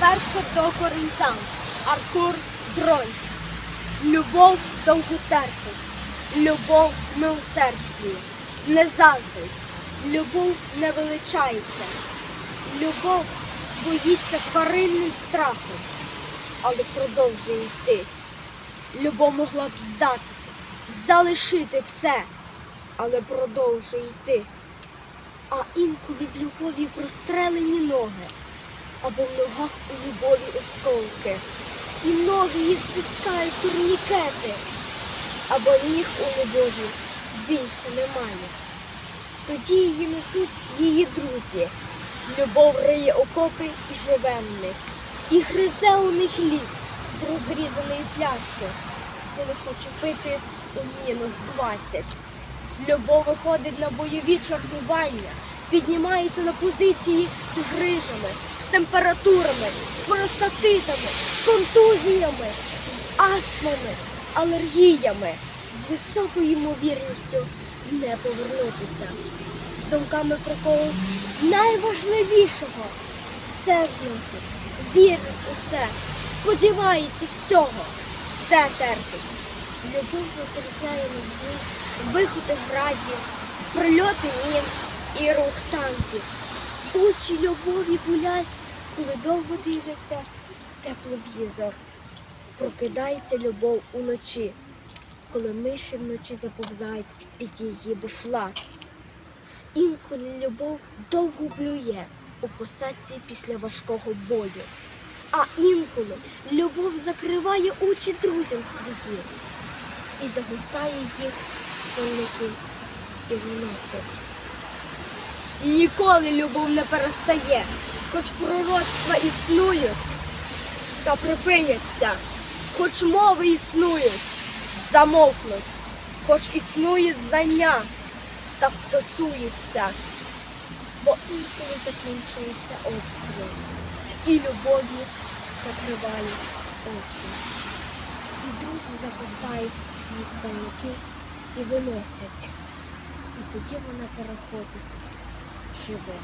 Перше до коринцям. Артур Дронь. Любов довго терпить, любов милосердствує, не заздрить, любов не величається, любов боїться тваринним страхом, але продовжує йти. Любов могла б здатися, залишити все, але продовжує йти. А інколи в любові прострелені ноги, або в ногах у любові осколки. І ноги її стискають турнікети, або ніг у любові більше немає. Тоді її несуть її друзі. Любов риє окопи і живе в них, і гризе у них лід з розрізаної пляшки, коли хоче пити у мінус 20. Любов виходить на бойові чергування, піднімається на позиції з грижами, з температурами, з простатитами, з контузіями, з астмами, з алергіями, з високою ймовірністю не повернутися, з думками про когось найважливішого. Все зносить, вірить у все, сподівається всього, все терпить. Любов розрізняє на сни, виходи градів, прильоти мін і рух танків. Очі любові болять, коли довго дивляться в тепловізор. Прокидається любов уночі, коли миші вночі заповзають під її бушлат. Інколи любов довго блює у посадці після важкого бою. А інколи любов закриває очі друзям своїм і загортає їх спальники і виносять. Ніколи любов не перестає, хоч пророцтва існують та припиняться, хоч мови існують, замовкнуть, хоч існує знання та скасується, бо інколи закінчується обстріл, і любові закривають очі. І друзі закопають зі спальники і виносять. І тоді вона переходить живе.